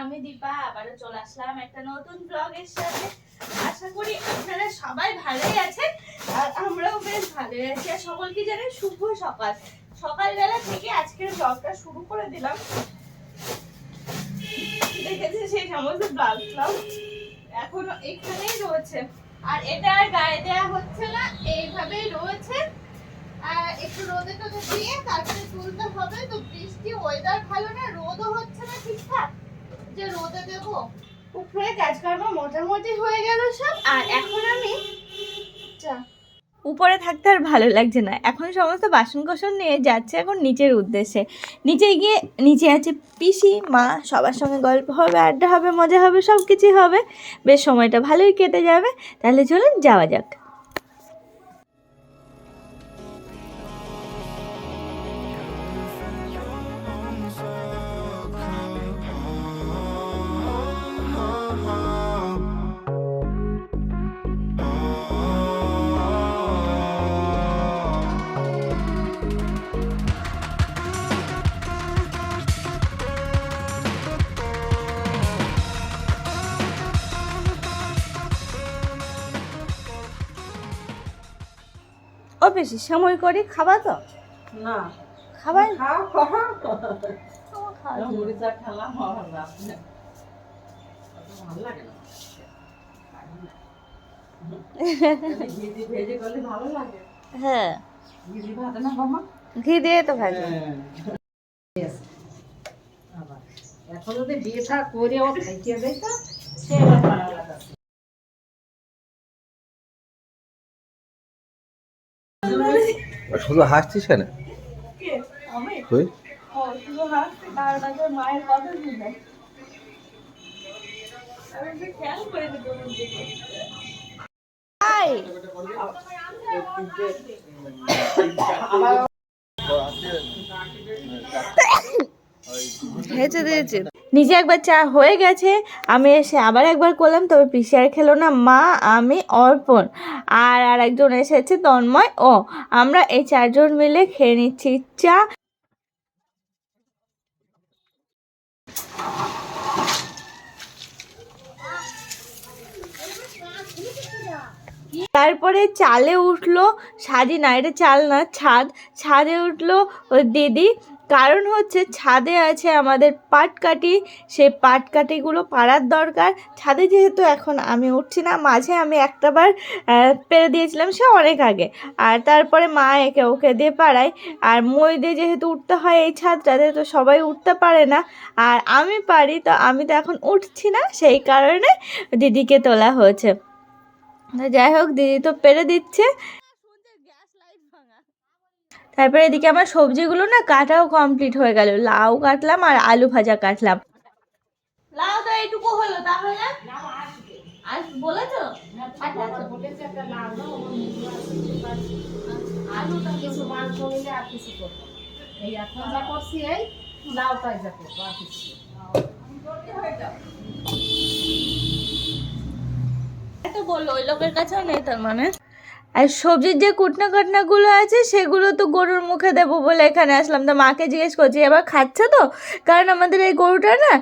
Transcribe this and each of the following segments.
আমি দীপা, আবারও চলে আসলাম একটা নতুন ব্লগের সাথে। আশা করি আপনারা সবাই ভালোই আছেন আমরাও বেশ ভালোই আছি। আর সকলকে জানাই শুভ সকাল। সকালবেলা থেকে আজকের ব্লগটা শুরু করে দিলাম। দেখেছি সেই সমস্ত ব্লগ এখনও এখানেই রয়েছে। আর এটা আর গায়ে দেওয়া হচ্ছে না, এইভাবেই রয়েছে। একটু রোদে টোদে দিয়ে তারপরে তুলতে হবে, তো বৃষ্টি ওয়েদার ভালো না, রোদও হচ্ছে না ঠিকঠাক। যে রোদে দেবো। উপরে কাজকর্ম মোটামুটি হয়ে গেল সব। আর এখন উপরে থাকতে আর ভালো লাগছে না। এখন সমস্ত বাসন কোসন নিয়ে যাচ্ছে এখন নিচের উদ্দেশ্যে। নিচে গিয়ে নিচে আছে পিসি, মা, সবার সঙ্গে গল্প হবে, আড্ডা হবে, মজা হবে সব কিছুই হবে। বেশ সময়টা ভালোই কেটে যাবে। তাহলে চলুন যাওয়া যাক। ও বেশি সময় করে খাবা তো? না। খাবার হ্যাঁ ঘি দিয়ে তো ভাজি। এখন যদি বিয়েটা করে ও খাইতে দেয় তো সে করিনি কোনোদিন দিকে। হাই। হেঁচে দিয়েছে। নিজে একবার চা হয়ে গেছে, আমি এসে আবার একবার করলাম, তবে পিসি আর খেলো না, মা, আমি, অর্পণ আর আর একজন এসেছে, তন্ময়, ও। আমরা এই চারজন মিলে খেয়ে নিচ্ছি চা। তারপরে চালে উঠল সাজি, না, এটা চাল না, ছাদ। ছাদে উঠল দিদি কারণ হচ্ছে ছাদে আছে আমাদের পাটকাঠি, সেই পাটকাঠিগুলো পাড়ার দরকার। ছাদে যেহেতু এখন আমি উঠছি না, মাঝে আমি একটাবার পেরে দিয়েছিলাম সে অনেক আগে। আর তারপরে মা একে ওকে দিয়ে পাড়ায়। আর মই দিয়ে যেহেতু উঠতে হয় এই ছাদটাতে তো সবাই উঠতে পারে না, আর আমি পারি, তো আমি তো এখন উঠছি না, সেই কারণে দিদিকে তোলা হয়েছে। যাই হোক, দিদি তো পেরে দিচ্ছে। তারপরে এদিকে আমার সবজিগুলো না কাটাও কমপ্লিট হয়ে গেল। লাউ কাটলাম আর আলু ভাজা কাটলাম। লাউ তো এইটুকু হলো তাহলে? আর বলেছ? আলুটা কিছু মাংস নিলে আর কিছু করব এই এখন যা করছি এই লাউটাই যা করব আর কিছু না। বলল ওই লোকের কাছেও নেই তার মানে? আর সবজির যে কুটনা কাটনাগুলো আছে, সেগুলো তো গরুর মুখে দেবো বলে এখানে আসলাম। তো মাকে জিজ্ঞেস করছি, এবার খাচ্ছে তো? কারণ আমাদের এই গরুটা না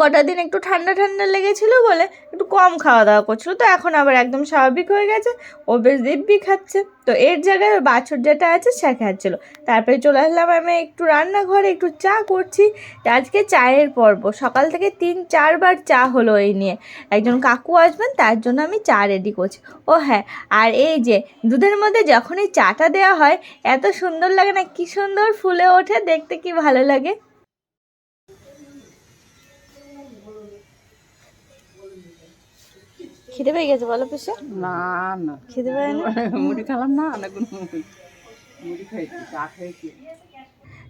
কটা দিন একটু ঠান্ডা ঠান্ডা লেগেছিল বলে একটু কম খাওয়া দাওয়া করছিল। তো এখন আবার একদম স্বাভাবিক হয়ে গেছে। ও বেশ দিব্যি খাচ্ছে। তো এর জায়গায় বাছুর যেটা আছে, সে খাচ্ছিল। তারপরে চলে আসলাম আমি একটু রান্নাঘরে, একটু চা করছি। আজকে চায়ের পর্ব। সকাল থেকে তিন, চারবার চা হলো এই নিয়ে। একজন কাকু আসবেন, তার জন্য আমি চা রেডি করছি। ও হ্যাঁ আর এই যে দুধের মধ্যে যখনই চাটা দেওয়া হয় এত সুন্দর লাগে না কি সুন্দর ফুলে ওঠে দেখতে কি ভালো লাগে। খিদে পেয়ে গেছে বলো পিসে? না না। খিদে পেয়ে না? মুড়ি খেলাম না অনেকগুলো মুড়ি খাইছি চা খাইছি।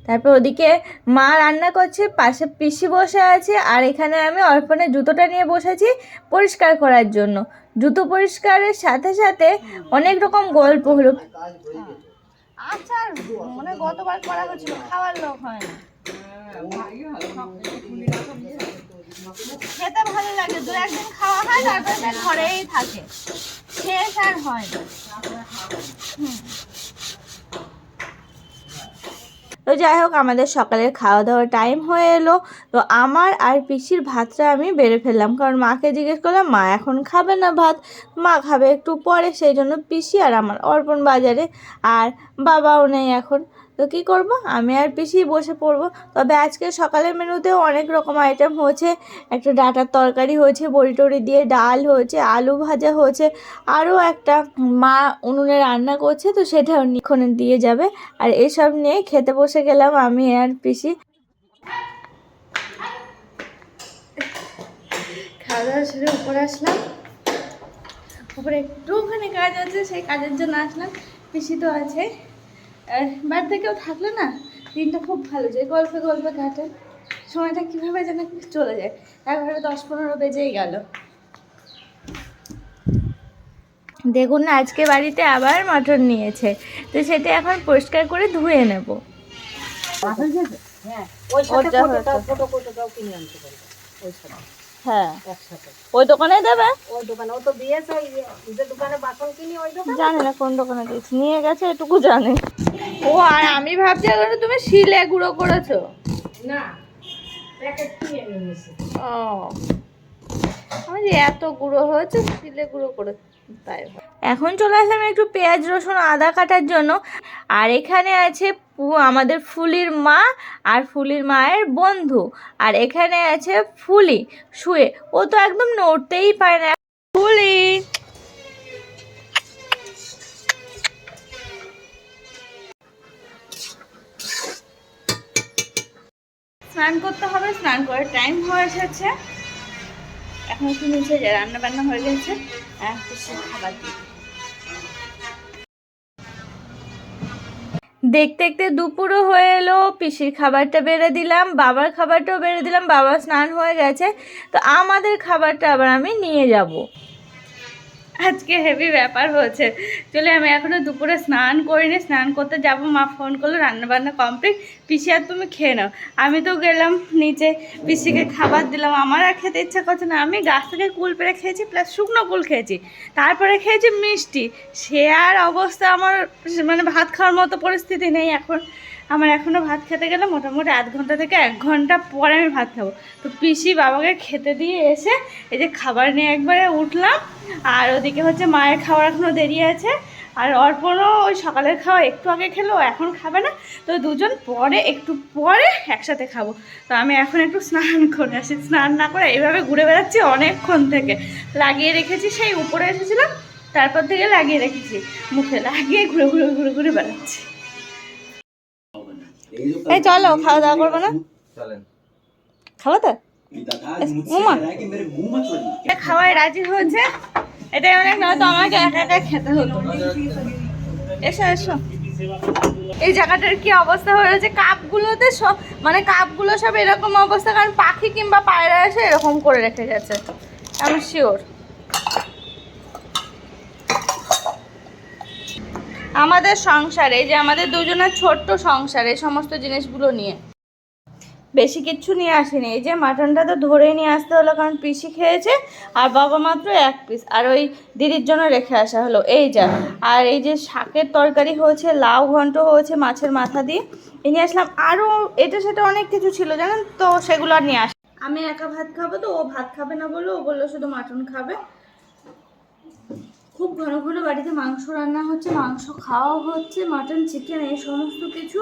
তারপর ওদিকে মা রান্না করছে পাশে পিসি বসে আছে আর এখানে আমি অর্পণের জুতোটা নিয়ে বসেছি পরিষ্কার করার জন্য। জুতো পরিষ্কারের সাথে সাথে অনেক রকম গল্প হলো। আচ্ছা মানে গতবার করা হয়েছিল, খাওয়ার হয় না। খেতে ভালো লাগে, দু একদিন খাওয়া হয়, তারপরে ঘরেই থাকে। শেষ আর হয় না। তো যাই হোক, আমাদের সকালের খাওয়া দাওয়ার টাইম হয়ে এলো। তো আমার আর পিসির ভাতটা আমি বেড়ে ফেললাম। কারণ মাকে জিজ্ঞেস করলাম, মা এখন খাবে না ভাত? মা খাবে একটু পরে, সেই জন্য পিসি আর আমার অর্পণ বাজারে, আর বাবাও নেই এখন। তো কী করব? আমি আর পিসি বসে পড়ব। তবে আজকে সকালের মেনুতেও অনেক রকম আইটেম হয়েছে। একটা ডাটার তরকারি হয়েছে বড়ি টড়ি দিয়ে ডাল হয়েছে, আলু ভাজা হয়েছে, আরও একটা মা উনুনে রান্না করছে, তো সেটাও নিক্ষণে দিয়ে যাবে। আর এসব নিয়ে খেতে বসে গেলাম আমি আর পিসি। খাওয়া দাওয়া উপরে আসলাম। উপরে একটুখানি কাজ আছে, সেই কাজের জন্য আসলাম। পিসি তো আছে। বাড়িতে কেউ থাকলে না দিনটা খুব ভালো যায় গল্পে গল্পে কাটে। সময়টা কীভাবে যেন চলে যায়। এগারো দশ পনেরো বেজেই গেল। দেখুন না আজকে বাড়িতে আবার মটন নিয়েছে। তো সেটা এখন পরিষ্কার করে ধুয়ে নেব। হ্যাঁ ওই সাথে হয়েছে। ফটো ফটোটাও কিনে আনতে পারবে। ওই সাথে। হ্যাঁ। একসাথে। ওই দোকানে দেবে? ওই দোকানে। ও তো দিয়েছে যে দোকানে বাসন কিনি ওই দোকানে? জানি না কোন দোকানে দিয়েছি। নিয়ে গেছে এটুকু জানে। ও আর আমি ভাবছি তুমি শিলে গুঁড়ো করেছ। না প্যাকেট কিনে নিয়েছে। ও। আমি যে এত গুঁড়ো হয়েছে শিলে গুঁড়ো করে তাই হয়। এখন চলে আসলাম একটু পেঁয়াজ, রসুন, আদা কাটার জন্য। আর এখানে আছে আমাদের ফুলির মা আর ফুলির মায়ের বন্ধু। আর এখানে আছে ফুলি, শুয়ে। ও তো একদম নড়তেই পারে না। ফুলি! স্নান করতে হবে, স্নান করার টাইম হয়ে এসেছে। রান্না বান্না হয়ে গেছে খাবার দেখতে দেখতে দুপুরও হয়ে এলো, পিসির খাবারটা বেড়ে দিলাম, বাবার খাবারটাও বেড়ে দিলাম, বাবা স্নান হয়ে গেছে, তো আমাদের খাবারটা আবার আমি নিয়ে যাব। আজকে হেভি ব্যাপার হয়েছে। চলে আমি এখনও দুপুরে স্নান করিনি, স্নান করতে যাব, মা ফোন করল রান্না বান্না কমপ্লিট পিসি আর তুমি খেয়ে নাও। আমি তো গেলাম নিচে, পিসিকে খাবার দিলাম। আমার আর খেতে ইচ্ছা করছে না। আমি গাছ থেকে কুল পেড়ে খেয়েছি প্লাস শুকনো কুল খেয়েছি। তারপরে খেয়েছি মিষ্টি। সে আর অবস্থা আমার মানে ভাত খাওয়ার মতো পরিস্থিতি নেই এখন। আমার এখনও ভাত খেতে গেলে মোটামুটি আধ ঘণ্টা থেকে এক ঘণ্টা পরে আমি ভাত খাব। তো পিসি বাবাকে খেতে দিয়ে এসে এই যে খাবার নিয়ে একবারে উঠলাম, আর ওদিকে হচ্ছে মায়ের খাওয়ার এখনও দেরি আছে, আর অর্পণও ওই সকালের খাওয়া একটু আগে খেলো, এখন খাবে না, তো দুজন পরে একটু পরে একসাথে খাব। তো আমি এখন একটু স্নান করে আসি, স্নান না করে এইভাবে ঘুরে বেড়াচ্ছি অনেকক্ষণ থেকে। লাগিয়ে রেখেছি, সেই উপরে এসেছিলাম, তারপর থেকে লাগিয়ে রেখেছি, মুখে লাগিয়ে ঘুরে ঘুরে ঘুরে ঘুরে বেড়াচ্ছি। এই চলো খাওয়া দাওয়া করব না? চলেন। খাব তো খাওয়ায় রাজি হয়েছে। এটাই অনেক নয় তো আমাকে একা একা খেতে হতো। এসো এসো। এই জায়গাটার কি অবস্থা হয়েছে কাপগুলোতে সব মানে কাপগুলো সব এরকম অবস্থা কারণ পাখি কিংবা পায়রা এসে এরকম করে রেখে গেছে। আমি শিওর আমাদের সংসারে যে আমাদের দুজনের ছোট্ট সংসারে সমস্ত জিনিসগুলো নিয়ে। বেশি কিচ্ছু নিয়ে আসেনি। এই যে মাটনটা তো ধরে নিয়ে আসতে হলো, কারণ পিসি খেয়েছে, আর বাবা মাত্র এক পিস। আর ওই দিদির জন্য রেখে আসা হলো। এই যা, আর এই যে শাকের তরকারি হয়েছে, লাউ ঘন্ট হয়েছে মাছের মাথা দিয়ে। এই নিয়ে আসলাম আরও, এটা সেটা অনেক কিছু ছিল, জানেন তো, সেগুলো আর নিয়ে আস আমি একা ভাত খাব তো, ও ভাত খাবে না বলে ও বলল শুধু মাটন খাবে। খুব ঘন ঘন বাড়িতে মাংস রান্না হচ্ছে, মাংস খাওয়া হচ্ছে মাটন চিকেন এই সমস্ত কিছু।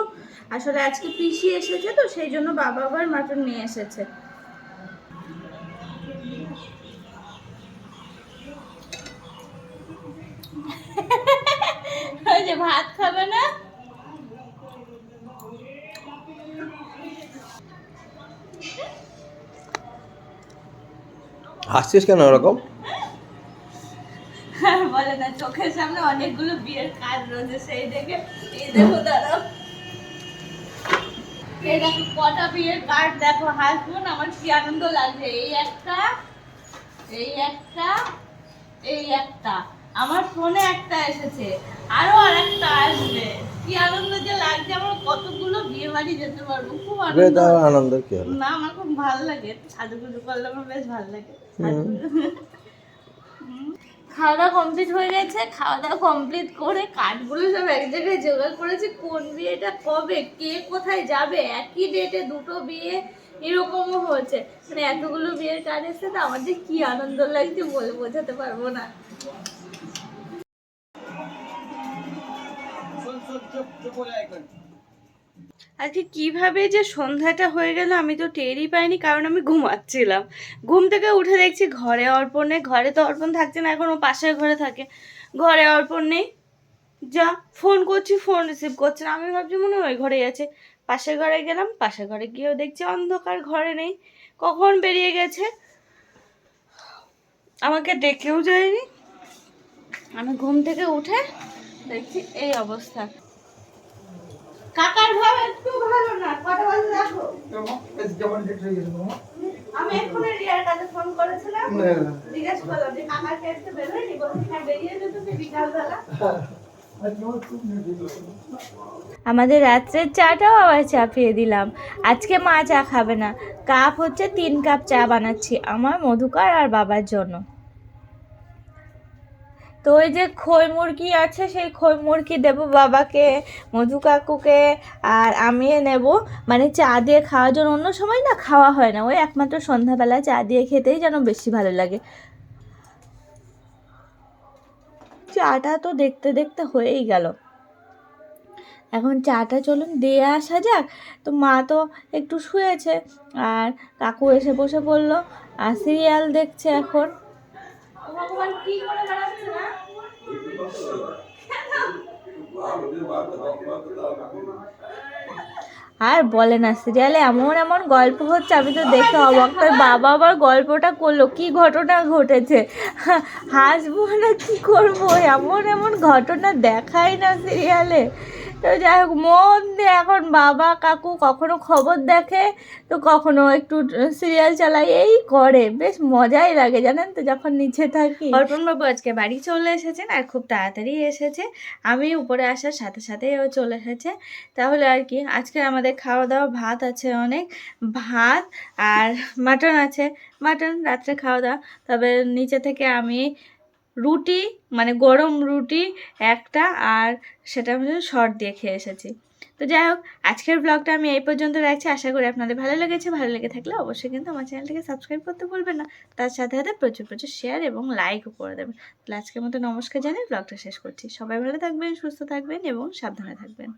আসলে আজকে পিসি এসেছে তো, সেই জন্য বাবা আবার মাটন নিয়ে এসেছে। ওই যে ভাত খাবে না? হাসছিস কেন ওরকম বলে না চোখের সামনে অনেকগুলো বিয়ের সেই দেখে। এই দেখো দাঁড়াও এই দেখো কটা বিয়ের কার্ড দেখো হাসবেন আমার কি আনন্দ লাগছে? এই একটা এই একটা এই একটা। আমার ফোনে একটা এসেছে আরও আর একটা আসবে। কি আনন্দ যে লাগছে আমার কতগুলো বিয়ে বাড়ি যেতে পারব খুব আনন্দ আনন্দ কি না আমার খুব ভালো লাগে সাজুগুজু করলে আমার বেশ ভালো লাগে। খাওয়া দাওয়া কমপ্লিট হয়ে গেছে খাওয়া দাওয়া কমপ্লিট করে কার্ডগুলো সব এক জায়গায় জোগাড় করেছি, কোন বিয়েটা কবে, কে কোথায় যাবে, একই ডেটে দুটো বিয়ে এরকমও হয়েছে। মানে এতগুলো বিয়ের কার্ড এসেছে, তো আমার যে কি আনন্দ লাগছে বলে, বোঝাতে পারব না। আজকে কীভাবে যে সন্ধ্যাটা হয়ে গেল আমি তো টেরই পাইনি, কারণ আমি ঘুমাচ্ছিলাম। ঘুম থেকে উঠে দেখছি ঘরে অর্পণ নেই, ঘরে তো অর্পণ থাকছে না, এখন ও পাশের ঘরে থাকে। ঘরে অর্পণ নেই, যা ফোন করছি ফোন রিসিভ করছে না। আমি ভাবছি মনে হয় ঘরেই আছে। পাশের ঘরে গেলাম, পাশের ঘরে গিয়েও দেখছি অন্ধকার, ঘরে নেই। কখন বেরিয়ে গেছে? আমাকে ডেকেও যায়নি। আমি ঘুম থেকে উঠে দেখছি এই অবস্থা। কাকার ভাব একটু ভালো না কটা বাজে দেখো আমি এক্ষুনি রিয়ার কাছে ফোন করেছিলাম। জিজ্ঞেস করলাম যে কাকার কাছে বেরোয়নি বলছি হ্যাঁ বেরিয়ে যেত সে বিকালবেলা। আমাদের রাত্রের চাটাও আবার চাপিয়ে দিলাম। আজকে মা চা খাবে না। কাপ হচ্ছে তিন কাপ চা বানাচ্ছি। আমার মধুকার আর বাবার জন্য। তো ওই যে খই মুরগি আছে, সেই খই মুরগি দেবো বাবাকে, মধু কাকুকে, আর আমি নেব। মানে চা দিয়ে খাওয়ার জন্য অন্য সময় না খাওয়া হয় না, ওই একমাত্র সন্ধ্যাবেলা চা দিয়ে খেতেই যেন বেশি ভালো লাগে। চাটা তো দেখতে দেখতে হয়েই গেল। এখন চাটা চলুন দিয়ে আসা যাক। তো মা তো একটু শুয়েছে, আর কাকু এসে বসে পড়ল, আর সিরিয়াল দেখছে এখন। আর বলে না, সিরিয়ালে এমন এমন গল্প হচ্ছে, আমি তো দেখে অবাক তাই বাবা আবার গল্পটা করল, কি ঘটনা ঘটেছে? হাসবো না কি করব? এমন এমন ঘটনা দেখায় না সিরিয়ালে। তো যাই হোক, মন দিয়ে এখন বাবা কাকু কখনো খবর দেখে, তো কখনো একটু সিরিয়াল চালাই এই করে। বেশ মজাই লাগে, জানেন তো, যখন নিচে থাকি। বাবু আজকে বাড়ি চলে এসেছেন আর খুব তাড়াতাড়ি এসেছে। আমি উপরে আসার সাথে সাথেই ও চলে এসেছে। তাহলে আর কি, আজকে আমাদের খাওয়া দাওয়া, ভাত আছে অনেক। ভাত আর মাটন আছে। মাটন, রাত্রে খাওয়া দাওয়া। তবে নিচে থেকে আমি রুটি মানে গরম রুটি একটা আর সেটা আমি শর্ট দিয়ে খেয়ে এসেছি। তো যাই হোক, আজকের ব্লগটা আমি এই পর্যন্ত রাখছি। আশা করি আপনাদের ভালো লেগেছে। ভালো লেগে থাকলে অবশ্যই কিন্তু আমার চ্যানেলটিকে সাবস্ক্রাইব করতে ভুলবেন না। তার সাথে সাথে প্রচুর প্রচুর শেয়ার এবং লাইকও করে দেবেন। তাহলে আজকের মতো নমস্কার জানিয়ে ব্লগটা শেষ করছি। সবাই ভালো থাকবেন, সুস্থ থাকবেন এবং সাবধানে থাকবেন।